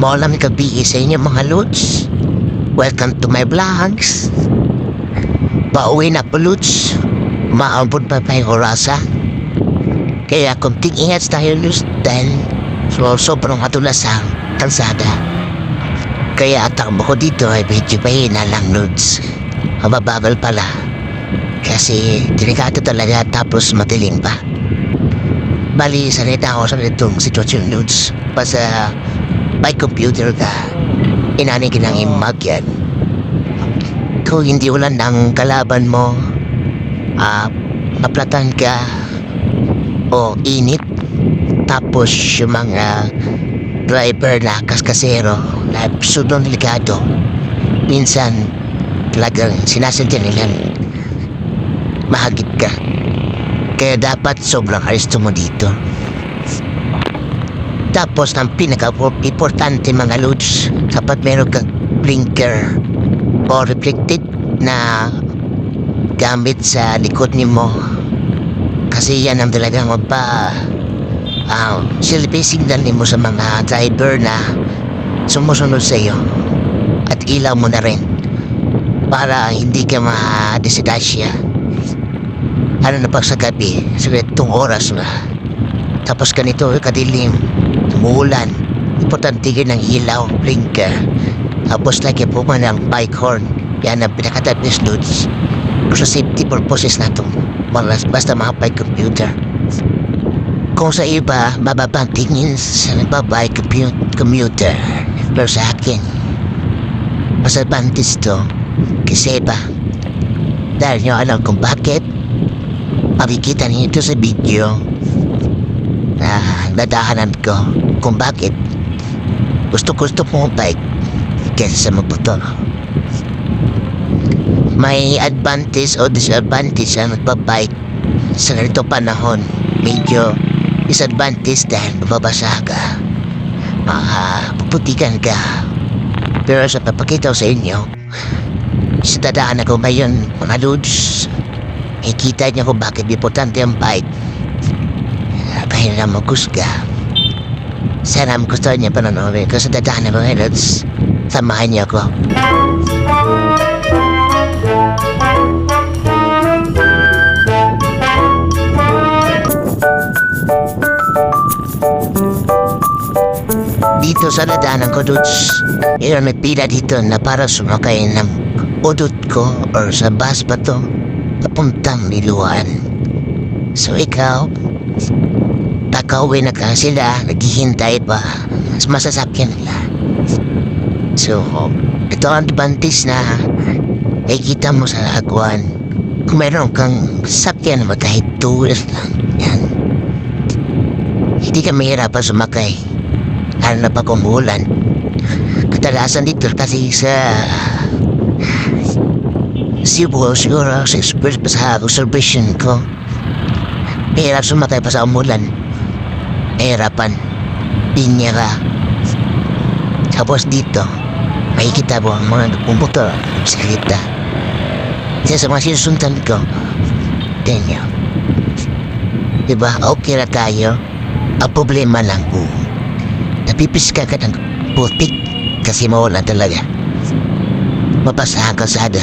Maulam gabi sa inyo mga lods. Welcome to my vlogs. Pauwi na po lods. Maambon pa pa orasa. Kaya kunting ingat tayo lods dahil so, sobrang matulas ang kalsada. Kaya ang takbo ko dito ay medyo mahina lang lods. Mababagal pala. Kasi delikado talaga tapos madilim pa. Bali, sanita ako sa itong sitwasyon lods. Basta may computer ka. Inani kinang imag yan. Kung hindi wala ng kalaban mo, ah, maplatan ka o init. Tapos yung mga driver na kaskasero na sudong delikado. Minsan, talagang sinasadya nilang mahagip ka. Kaya dapat sobrang aristo mo dito. Tapos ang pinaka-importante mga loads, kapag meron kang blinker o reflected na gamit sa likod ni mo. Kasi yan ang talagang magpa uh, silbi signal ni mo sa mga driver na sumusunod sa iyo. At ilaw mo na rin para hindi ka ma-disgrasya. Ano na pag sa gabi, sa oras na. Tapos ganito, kadilim, umuulan. Importante ka ng ilaw, blinker. Tapos lagi po man ang bike horn. Yan ang pinakatabis loads. Sa safety purposes na ito. Malas, basta mga bike computer. Kung sa iba, mababang tingin sa nagbabay compu- commuter. Pero sa akin, mas advantage to kasi iba. Dahil nyo alam kung bakit, makikita niyo ito sa video na dadahanan ko kung bakit gusto-gusto ko ang bike kaysa sa magmotor. May advantage o disadvantage ang nagbabike sa ganito panahon. Medyo disadvantage dahil mababasa ka. Makapuputikan ka. Pero sa papakita ko sa inyo, sa dadaanan ko ngayon, mga dudes, ikita niyo kung bakit importante ang bike. Kaya na magkusga. Sana gusto niya panonoodin ko sa dadaanan ko ngayon, dudes. Samahan niyo ako. Dito sa nadaanan ko, dudes, mayroon may pila dito na para sumakay ng udot ko or sa bus ba to papuntang niluan. So ikaw, takauwi na ka sila, naghihintay pa sa masasakyan nila. So, ito ang advantage na nakikita mo sa agwan. Kung meron kang sakyan mo kahit wheels lang, yan. Hindi ka mahirapan sumakay. Lalo na pag umulan. Kadalasan dito kasi sa Cebu siguro pa sa observation ko. Mahirap sumakay pa sa umulan. Mahirapan. Pinya ka. Tapos dito, makikita mo ang mga nagpumotor, bisikleta. Isa sa mga sinusundan ko, Daniel. Diba, okay na tayo. Ang problema lang ko, napipiska ka ng putik kasi mawala talaga. Mapasahan ka sada.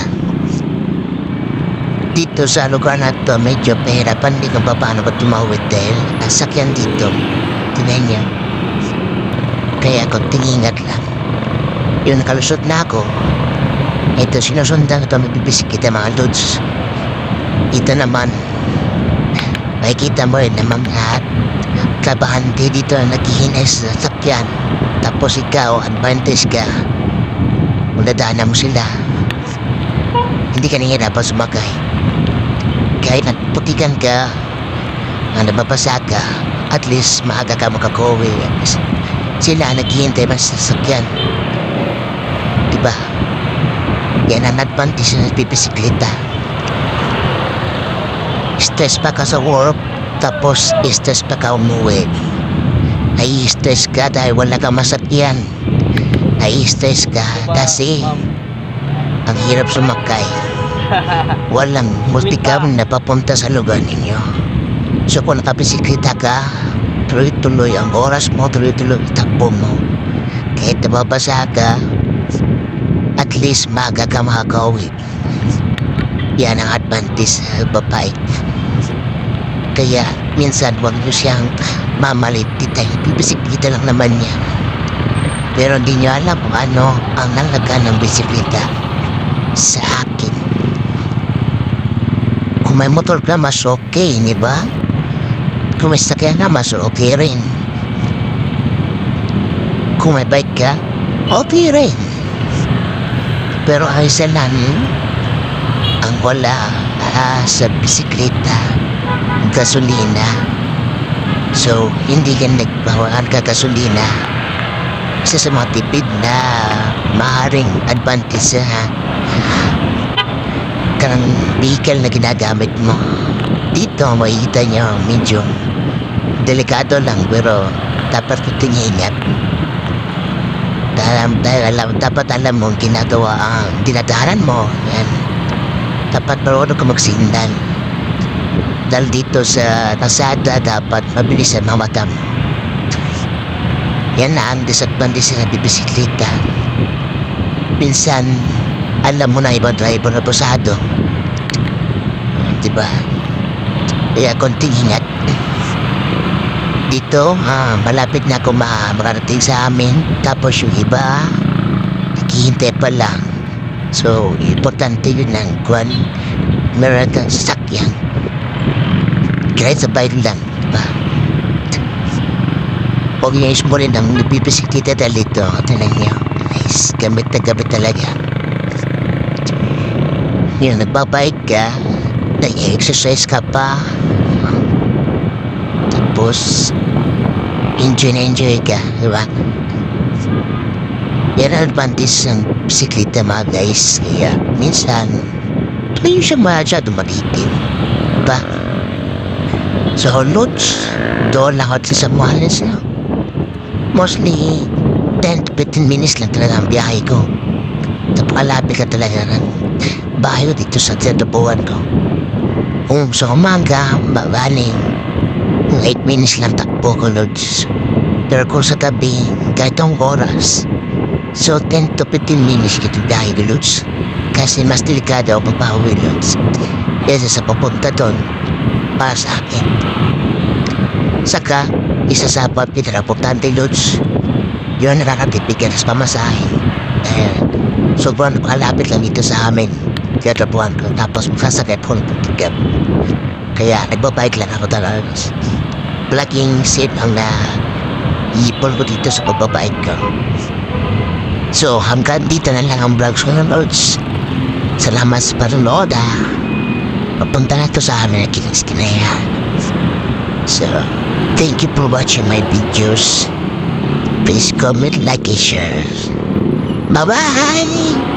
Dito sa lugar na to, medyo pahirapan din kung paano ba tumawid dahil ang sakyan dito, tinan niya. Kaya ako tingingat lang. Yung nakalusot na ako, ito sinusundan ko magbibisikita mga lods. Ito naman, makikita mo rin naman lahat. Trabahante dito na naghihinay sa sakyan. Tapos ikaw, advantage ka. Kung dadaanan mo sila, hindi ka nahihirapan sumakay. Kahit nagputikan ka, ang nababasa ka, at least maaga ka makakowi. Sila naghihintay man sa sasakyan. Diba? Yan ang advantage ng pipisikleta. Stress pa ka sa work, tapos stress pa ka umuwi. Nai-stress ka dahil wala kang masakyan. Nai-stress ka kasi ang hirap sumakay. Walang multicam na papunta sa lugar ninyo. So kung nakapisikleta ka, tuloy-tuloy ang oras mo, tuloy-tuloy takbo mo. Kahit nababasa ka, at least maga ka makakauwi. Yan ang advantage sa babae. Kaya minsan huwag niyo siyang mamalit titay. Bibisikleta lang naman niya. Pero hindi niyo alam kung ano ang nalaga ng bisikleta sa akin. Kung may motor ka, mas okay, di ba? Kung may sakyan ka, mas okay rin. Kung may bike ka, okay rin. Pero ang isa lang, ang wala ah, sa bisikleta, gasolina. So, hindi ka nagbawaan ka gasolina. Isa sa mga tipid na maaaring advantage sa karang vehicle na ginagamit mo. Dito, makikita niyo medyo delikado lang pero dapat natin ingat. Dahil, dahil alam, dapat alam mo ang ginagawa ang dinadahanan mo. Yan. Dapat marunong ka magsindan. Dahil dito sa nasada dapat mabilis ang mamata mo. Yan na ang disadvantage sa bibisikleta. Minsan, alam mo na ibang driver na posado. Diba? Kaya konting ingat. Dito, ah, malapit na ako ma makarating sa amin. Tapos yung iba, naghihintay pa lang. So, importante yun ng kwan. Meron kang sasakyan. Kahit sa bike lang, diba? Huwag niyo ismo rin ang nagbibisikita dahil ito. Tanan niyo. Nice. Gamit na gamit talaga. Yung nagbabike ka, nag-exercise ka pa. Tapos, enjoy na enjoy ka, di ba? Yan ang advantage ng bisikleta mga guys. Kaya minsan, hindi siya masyado malitin. Diba? So, loads, doon lang ako sa Muhalis na. Mostly, 10 to 15 minutes lang talaga ang biyahe ko. Napakalapit ka talaga ng bahay ko dito sa tinabuhan ko. Kung sa umaga, babali, 8 minutes lang takbo ko, Lods. Pero kung sa gabi, kahit ang oras, so 10 to 15 minutes kita ko, Lods. Kasi mas delikado ako papawi, Lods. Kesa sa papunta doon, para sa akin. Saka, isa sa pinaka-importante, Lods, yun nakakatipid sa pamasahe. Eh, sobrang napakalapit lang dito sa amin. Kaya trabuhan ko. Tapos magsasakay po ng ticket. Kaya nagbabike lang ako talaga. Plugging seat ang na ipon ko dito sa pagbabike ko. So, hanggang dito na lang ang vlogs ko ng Lords. Salamat sa panonood ah. Papunta na to sa amin na kinis-kinaya. So, thank you for watching my videos. Please comment, like, and share. Bye-bye!